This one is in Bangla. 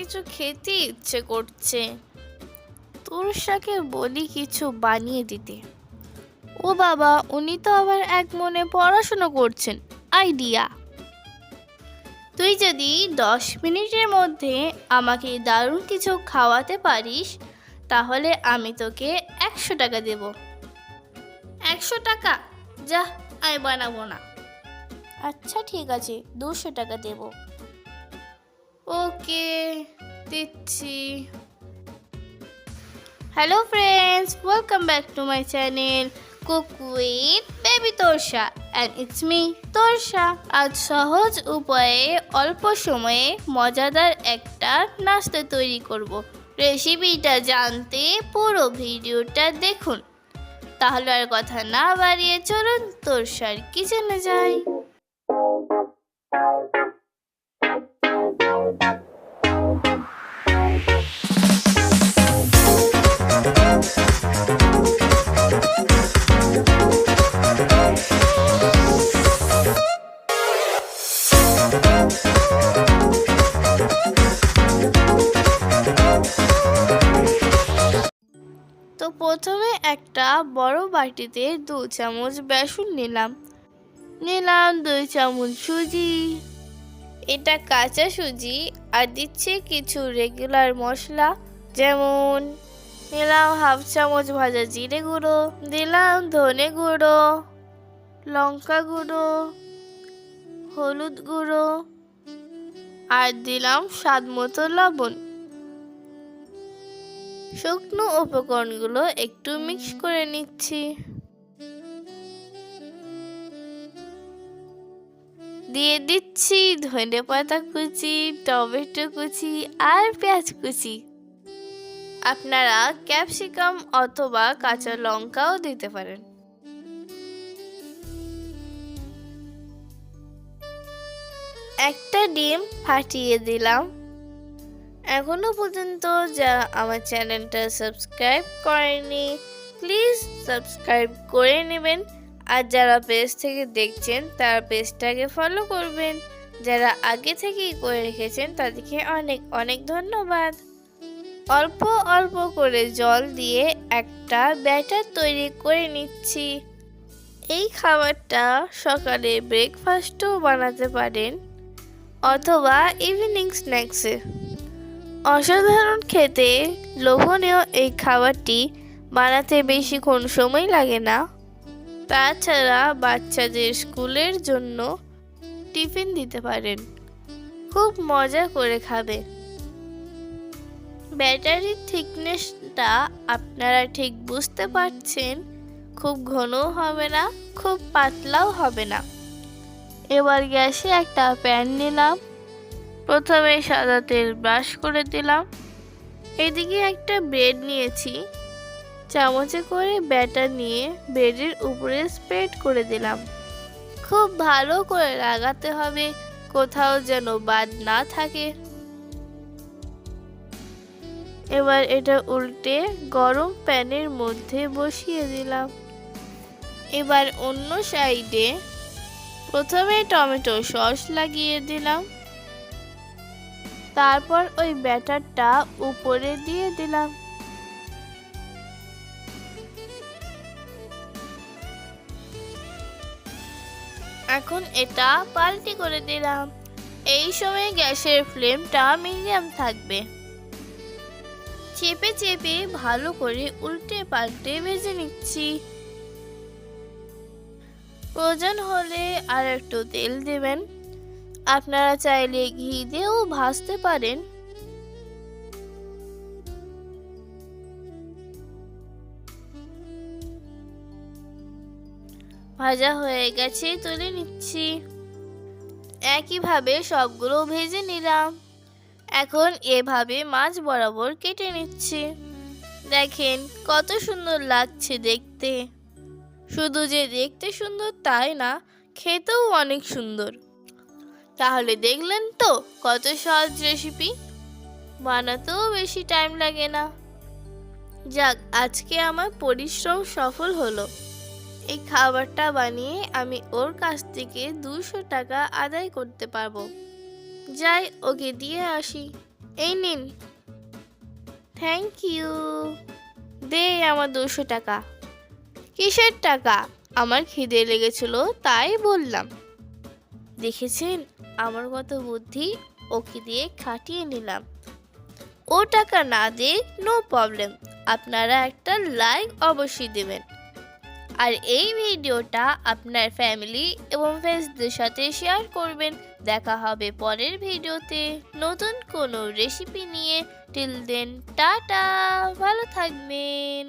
কিছু খেতে ইচ্ছে করছে। তুরসাকে বলি কিছু বানিয়ে দিতে। ও বাবা, উনি তো আবার এক মনে পড়াশুনো করছেন। আইডিয়া। তুই যদি দশ মিনিটের মধ্যে আমাকে দারুণ কিছু খাওয়াতে পারিস, তাহলে আমি তোকে একশো টাকা দেব। একশো টাকা? যা, আমি বানাবো না। আচ্ছা ঠিক আছে, দুশো টাকা দেব। ওকে, দিচ্ছি। Hello friends welcome back to my channel cook with baby Torsa and it's me Torsa আজ সহজ উপায়ে অল্প সময়ে মজাদার একটা নাস্তা তৈরি করব। রেসিপিটা জানতে পুরো ভিডিওটা দেখুন। তাহলে আর কথা না বাড়িয়ে চলুন তোরসার কিচেনে যাই। প্রথমে একটা বড় বাটিতে দু চামচ বেসন নিলাম। নিলাম দুই চামচ সুজি। এটা কাঁচা সুজি আর দিচ্ছে কিছু রেগুলার মশলা, যেমন নিলাম হাফ চামচ ভাজা জিরে গুঁড়ো, দিলাম ধনে গুঁড়ো, লঙ্কা গুঁড়ো, হলুদ গুঁড়ো, আর দিলাম স্বাদ মতো লবণ। শুকনো উপকরণগুলো একটু মিক্স করে নিচ্ছি। দিয়ে দিচ্ছি ধনে পাতা কুচি, টমেটো কুচি আর পেঁয়াজ কুচি। আপনারা ক্যাপসিকাম অথবা কাঁচা লঙ্কাও দিতে পারেন। একটা ডিম ফাটিয়ে দিলাম। এখনও পর্যন্ত যারা আমার চ্যানেলটা সাবস্ক্রাইব করেনি প্লিজ সাবস্ক্রাইব করে নেবেন। আর যারা পেজ থেকে দেখছেন, তারা পেজটাকে ফলো করবেন। যারা আগে থেকেই করে রেখেছেন, তাদেরকে অনেক অনেক ধন্যবাদ। অল্প অল্প করে জল দিয়ে একটা ব্যাটার তৈরি করে নিচ্ছি। এই খাবারটা সকালে ব্রেকফাস্টও বানাতে পারেন, অথবা ইভিনিং স্ন্যাক্সে অসাধারণ খেতে। লোভনীয় এই খাবারটি বানাতে বেশিক্ষণ সময় লাগে না। তাছাড়া বাচ্চাদের স্কুলের জন্য টিফিন দিতে পারেন। খুব মজা করে খাবে। ব্যাটারির থিকনেসটা আপনারা ঠিক বুঝতে পারছেন। খুব ঘনও হবে না, খুব পাতলাও হবে না। এবার গ্যাসে একটা প্যান নিলাম। প্রথমে সাদা তেল ব্রাশ করে দিলাম। এদিকে একটা ব্রেড নিয়েছি। চামচে করে ব্যাটার নিয়ে ব্রেডের উপরে স্প্রেড করে দিলাম। খুব ভালো করে লাগাতে হবে, কোথাও যেন বাদ না থাকে। এবার এটা উল্টে গরম প্যানের মধ্যে বসিয়ে দিলাম। এবার অন্য সাইডে প্রথমে টমেটো সস লাগিয়ে দিলাম। তারপর ওই ব্যাটারটা উপরে দিয়ে দিলাম। এখন এটা পাল্টি করে দিলাম। এই সময় গ্যাসের ফ্লেমটা মিডিয়াম থাকবে। চেপে চেপে ভালো করে উল্টে পাল্টে ভেজে নিচ্ছি। প্রয়োজন হলে আর একটু তেল দেবেন। আপনারা চাইলে ঘি দিয়েও ভাজতে পারেন। ভাজা হয়ে গেছে, তুলে নিচ্ছি। একইভাবে সবগুলো ভেজে নিলাম। এখন এভাবে মাছ বরাবর কেটে নিচ্ছি। দেখেন কত সুন্দর লাগছে দেখতে। শুধু যে দেখতে সুন্দর তাই না, খেতেও অনেক সুন্দর। তাহলে দেখলেন তো কত সহজ রেসিপি বানাতেও বেশি টাইম লাগে না। যাক, আজকে আমার পরিশ্রম সফল হলো। এই খাবারটা বানিয়ে আমি ওর কাছ থেকে দুশো টাকা আদায় করতে পারব। যাই, ওকে দিয়ে আসি। এই নিন। থ্যাংক ইউ দে আমার দুশো টাকা। কিসের টাকা? আমার খিদে লেগেছিল, তাই বললাম। দেখেছেন? আমার কত বুদ্ধি ওকে দিয়ে খাটিয়ে নিলাম। ও টাকা না দে নো প্রবলেম আপনারা একটা লাইক অবশ্যই দেবেন। আর এই ভিডিওটা আপনার ফ্যামিলি এবং ফ্রেন্ডসদের সাথে শেয়ার করবেন। দেখা হবে পরের ভিডিওতে। নতুন কোনো রেসিপি নিয়ে। টিল দেন টাটা, ভালো থাকবেন।